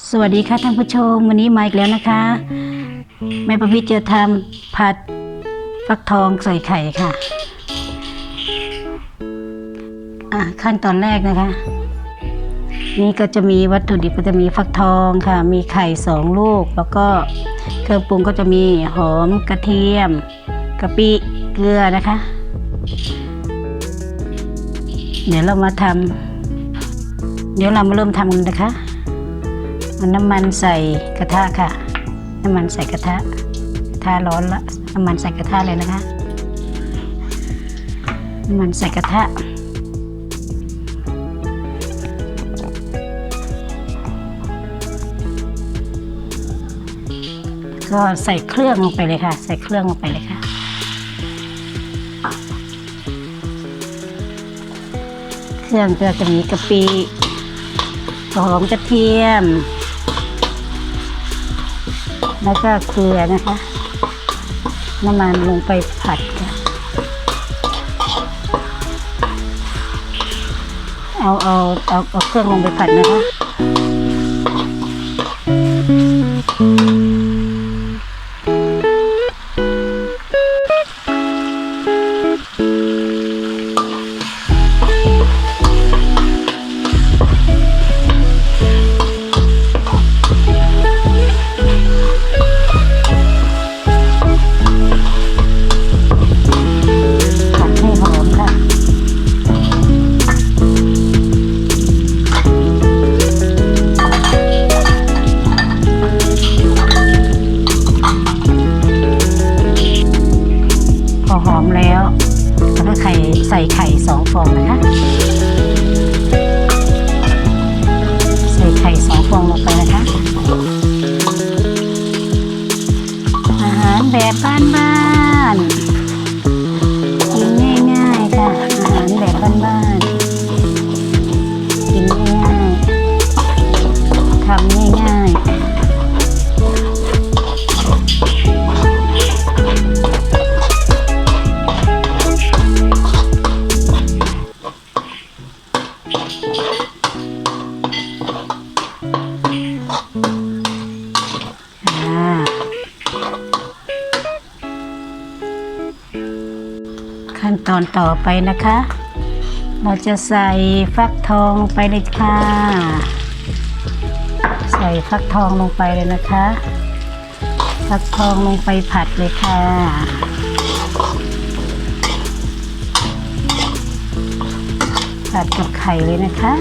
สวัสดีค่ะท่านผู้ชม วันนี้มาอีกแล้วนะคะ แม่ประพิจะทำผัดฟักทองใส่ไข่ค่ะอะขั้นตอนแรกนะคะ นี่ก็จะมีวัตถุดิบก็จะมีฟักทองค่ะ มีไข่สองลูก แล้วก็เครื่องปรุงก็จะมีหอมกระเทียมกะปิเกลือนะคะ เดี๋ยวเรามาทำเดี๋ยวเรามาเริ่มทำกันนะคะ น้ำมันใส่กระทะค่ะ น้ำมันใส่กระทะกระทะร้อนละน้ำมันใส่กระทะเลยนะคะ น้ำมันใส่กระทะก็ใส่เครื่องลงไปเลยค่ะ ใส่เครื่องลงไปเลยค่ะ เครื่องก็จะมีกะปิหอมกระเทียม แล้วก็เกลือนะคะ น้ำมันลงไปผัดค่ะเอาเอาเอาเอาเครื่องลงไปผัดนะคะ อหอมแล้วแล้วก็ไข่ใส่ไข่สองฟองนะคะ ตอนต่อไปนะคะ เราจะใส่ฟักทองไปเลยค่ะ ใส่ฟักทองลงไปเลยนะคะ ฟักทองลงไปผัดเลยค่ะผัดกับไข่เลยนะคะ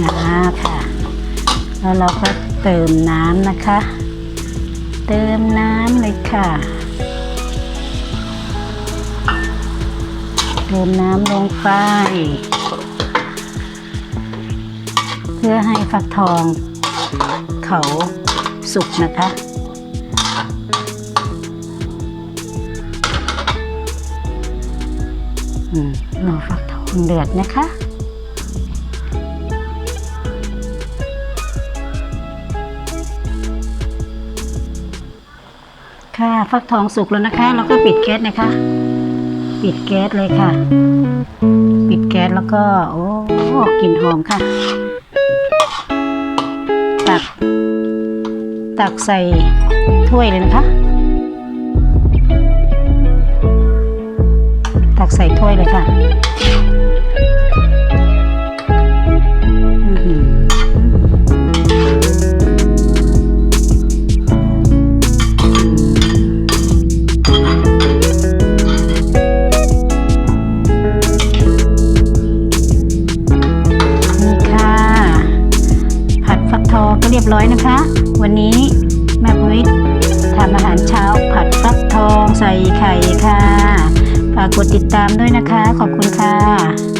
อ่าค่ะ แล้วเราก็เติมน้ำนะคะ เติมน้ำเลยค่ะ เติมน้ำลงไป เพื่อให้ฟักทอง เขาสุกนะคะรอฟักทองเดือดนะคะ ค่ะฟักทองสุกแล้วนะคะ แล้วก็ปิดแก๊สนะคะ ปิดแก๊สเลยค่ะ ปิดแก๊สแล้วก็ โอ้กลิ่นหอมค่ะ ตัก ตักใส่ถ้วยเลยนะคะ ตักใส่ถ้วยเลยค่ะ บร้อยนะคะ วันนี้แม่พุ้ยทำอาหารเช้าผัดฟักทองใส่ไข่ค่ะ ฝากกดติดตามด้วยนะคะ ขอบคุณค่ะ